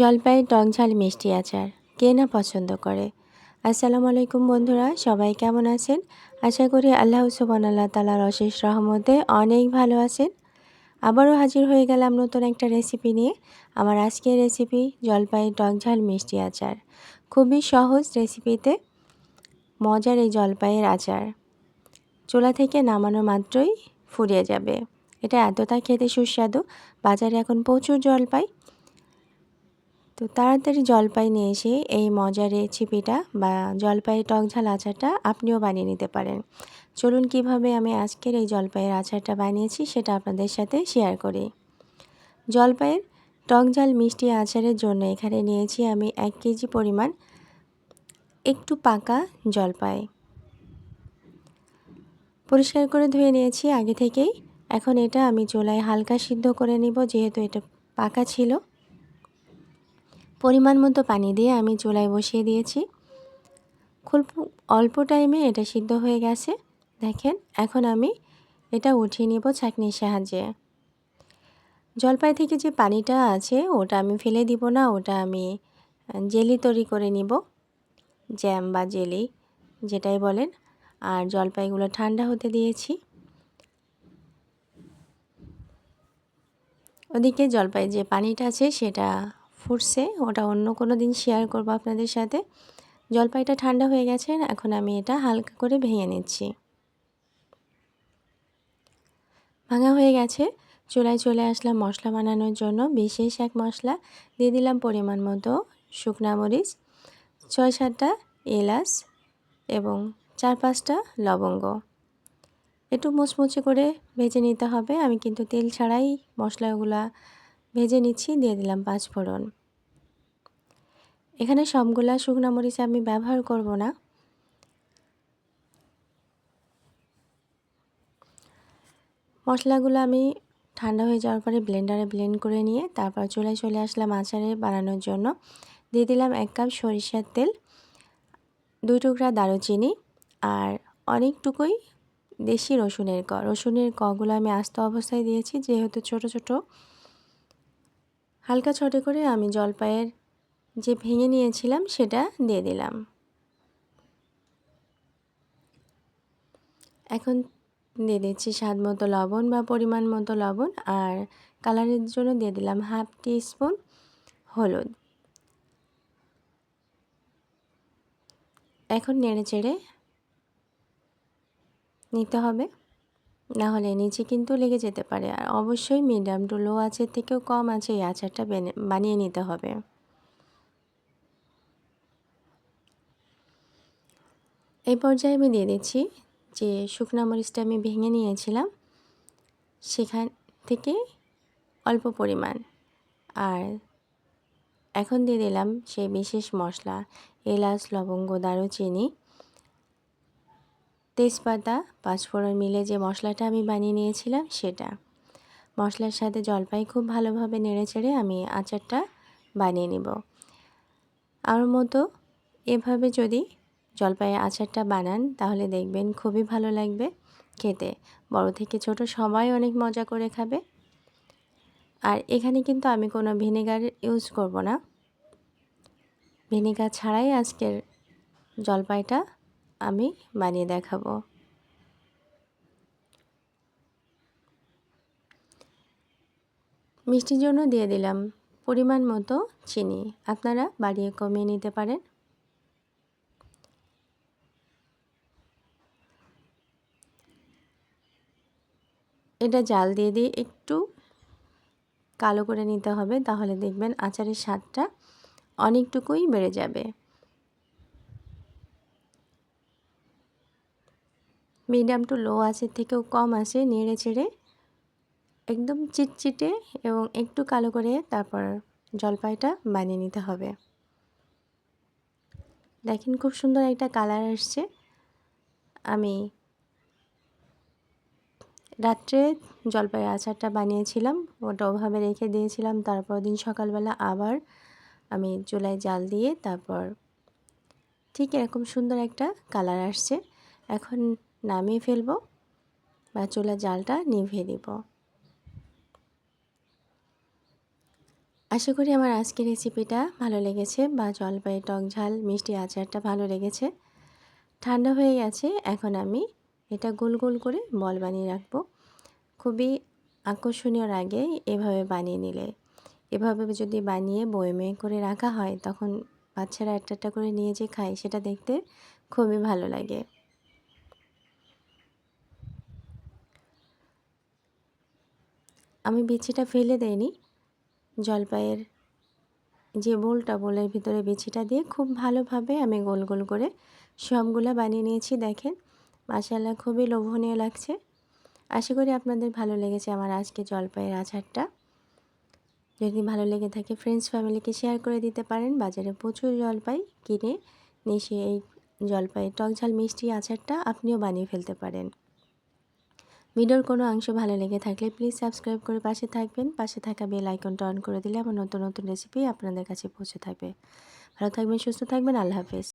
জলপাই টক ঝাল মিষ্টি আচার, কে না পছন্দ করে? আসসালামু আলাইকুম বন্ধুরা, সবাই কেমন আছেন? আশা করি আল্লাহ সুবান আল্লাহ তালার অশেষ রহমতে অনেক ভালো আছেন। আবারও হাজির হয়ে গেলাম নতুন একটা রেসিপি নিয়ে। আমার আজকের রেসিপি জলপাই টক ঝাল মিষ্টি আচার। খুবই সহজ রেসিপিতে মজার এই জলপাইয়ের আচার। চুলা থেকে নামানো মাত্রই ফুরিয়ে যাবে। এটা এতটা খেতে সুস্বাদু। বাজারে এখন প্রচুর জলপাই। তো তাড়াতাড়ি জলপাই নিয়ে এসে এই মজার রেসিপিটা বা জলপাই টক ঝাল আচারটা আপনিও বানিয়ে নিতে পারেন। চলুন কীভাবে আমি আজকের এই জলপাইয়ের আচারটা বানিয়েছি সেটা আপনাদের সাথে শেয়ার করি। জলপাইয়ের টক ঝাল মিষ্টি আচারের জন্য এখানে নিয়েছি আমি এক কেজি পরিমাণ একটু পাকা জলপাই। পরিষ্কার করে ধুয়ে নিয়েছি আগে থেকেই। এখন এটা আমি চুলায় হালকা সিদ্ধ করে নিব, যেহেতু এটা পাকা ছিল। পরিমাণ মতো পানি দিয়ে আমি চুলায় বসিয়ে দিয়েছি। খুব অল্প টাইমে এটা সিদ্ধ হয়ে গেছে। দেখেন, এখন আমি এটা উঠিয়ে নেব ছাঁকনির সাহায্যে। জলপাই থেকে যে পানিটা আছে, ওটা আমি ফেলে দিব না, ওটা আমি জেলি তৈরি করে নিব। জ্যাম বা জেলি, যেটাই বলেন। আর জলপাইগুলো ঠান্ডা হতে দিয়েছি। ওদিকে জলপাই যে পানিটা আছে, সেটা ফুটছে, ওটা অন্য কোনো দিন শেয়ার করব আপনাদের সাথে। জলপাইটা ঠান্ডা হয়ে গেছে, এখন আমি এটা হালকা করে ভেঙে নিচ্ছি। ভাঙা হয়ে গেছে, চুলায় চলে আসলাম মশলা বানানোর জন্য, বিশেষ এক মশলা। দিয়ে দিলাম পরিমাণ মতো শুকনা মরিচ, ছয় সাতটা এলাচ এবং চার পাঁচটা লবঙ্গ। একটু মুচমুচে করে ভেজে নিতে হবে, আমি কিন্তু তেল ছাড়াই মশলাগুলা ভেজে নিচ্ছি, দিয়ে দিলাম পাঁচ ফোড়ন। এখানে সবগুলা শুকনো মরিচ আমি ব্যবহার করব না। মশলাগুলো আমি ঠান্ডা হয়ে যাওয়ার পরে ব্লেন্ডারে ব্লেন্ড করে নিয়ে তারপর চুলায় চলে আসলাম আচারে বানানোর জন্য। দিয়ে দিলাম এক কাপ সরিষার তেল, দুই টুকরা দারুচিনি আর অনেকটুকুই দেশি রসুনের ক। রসুনের কগুলো আমি আস্ত অবস্থায় দিয়েছি, যেহেতু ছোট ছোট। হালকা ছটে করে আমি জলপাইয়ের যে ভেঙে নিয়েছিলাম সেটা দিয়ে দিলাম। এখন দিয়ে দিচ্ছি স্বাদ মতো লবণ বা পরিমাণ মতো লবণ আর কালারের জন্য দিয়ে দিলাম হাফ টি স্পুন হলুদ। এখন নেড়ে চেড়ে নিতে হবে। না হলে নিচে কিন্তু লেগে যেতে পারে। আর অবশ্যই মিডিয়াম টু লো আছে থেকেও কম আছে এই আচারটা বানিয়ে নিতে হবে। এই পর্যায়ে আমি দিয়ে দিচ্ছি যে শুকনো মরিচটা আমি ভেঙে নিয়েছিলাম। সেখান থেকে অল্প পরিমাণ। আর এখন দিয়ে দিলাম সেই বিশেষ মশলা, এলাচ, লবঙ্গ, দারুচিনি। তেজপাতা, পাঁচফোড়ন মিলে যে মশলাটা আমি বানিয়ে নিয়েছিলাম সেটা। মশলার সাথে জলপাই খুব ভালোভাবে নেড়ে চেড়ে আমি আচারটা বানিয়ে নিব। আর মতো এভাবে যদি জলপাইয়ের আচারটা বানান, তাহলে দেখবেন খুবই ভালো লাগবে খেতে। বড় থেকে ছোট সবাই অনেক মজা করে খাবে। আর এখানে কিন্তু আমি কোনো ভিনেগার ইউজ করব না। ভিনেগার ছাড়াই আজকের জলপাইটা আমি বানিয়ে দেখাবো। মিষ্টির জন্য দিয়ে দিলাম পরিমাণ মতো চিনি। আপনারা বাড়িয়ে কমিয়ে নিতে পারেন। এটা জাল দিয়ে দিয়ে একটু কালো করে নিতে হবে, তাহলে দেখবেন আচারের স্বাদটা অনেকটুকুই বেড়ে যাবে। মিডিয়াম টু লো আছে, থেকেও কম আছে, নেড়ে চেড়ে একদম চিটচিটে এবং একটু কালো করে তারপর জলপাইটা বানিয়ে নিতে হবে। দেখেন খুব সুন্দর একটা কালার আসছে। আমি রাত্রে জলপাইয়ের আচারটা বানিয়েছিলাম, ওটা ওভাবে রেখে দিয়েছিলাম, তারপর দিন সকালবেলা আবার আমি চুলায় জাল দিয়ে তারপর ঠিক এরকম সুন্দর একটা কালার আসছে। এখন নামিয়ে ফেলব বা চুলার জালটা নিভিয়ে দিব। আশা করি আমার আজকের রেসিপিটা ভালো লেগেছে বা জলপাই, টক ঝাল, মিষ্টি আচারটা ভালো লেগেছে। ঠান্ডা হয়ে গেছে, এখন আমি এটা গোল গোল করে বল বানিয়ে রাখব। খুবই আকর্ষণীয় লাগে এভাবে বানিয়ে নিলে। এভাবে যদি বানিয়ে বয়মে করে রাখা হয়, তখন বাচ্চারা একটা একটা করে নিয়ে যে খায়, সেটা দেখতে খুবই ভালো লাগে। আমি বিচিটা ফেলে দেয়নি জলপাইয়ের যে বোলটা, বোলের ভিতরে বিচিটা দিয়ে খুব ভালোভাবে আমি গোল গোল করে সবগুলো বানিয়ে নিয়েছি, দেখেন। মাসাল্লাহ খুবই লোভনীয় লাগছে। আশা করি আপনাদের ভালো লেগেছে আমার আজকে জলপাইয়ের আচারটা। যদি ভালো লেগে থাকে ফ্রেন্ডস ফ্যামিলিকে শেয়ার করে দিতে পারেন। বাজারে প্রচুর জলপাই কিনে নিয়ে এই জলপাই টক ঝাল মিষ্টি আচারটা আপনিও বানিয়ে ফেলতে পারেন। ভিডিওর কোনো অংশ ভালো লেগে থাকলে প্লিজ সাবস্ক্রাইব করে পাশে থাকবেন। পাশে থাকা বেল আইকনটা অন করে দিলে আমার নতুন নতুন রেসিপি আপনাদের কাছে পৌঁছে থাকবে। ভালো থাকবেন, সুস্থ থাকবেন, আল্লাহ হাফেজ।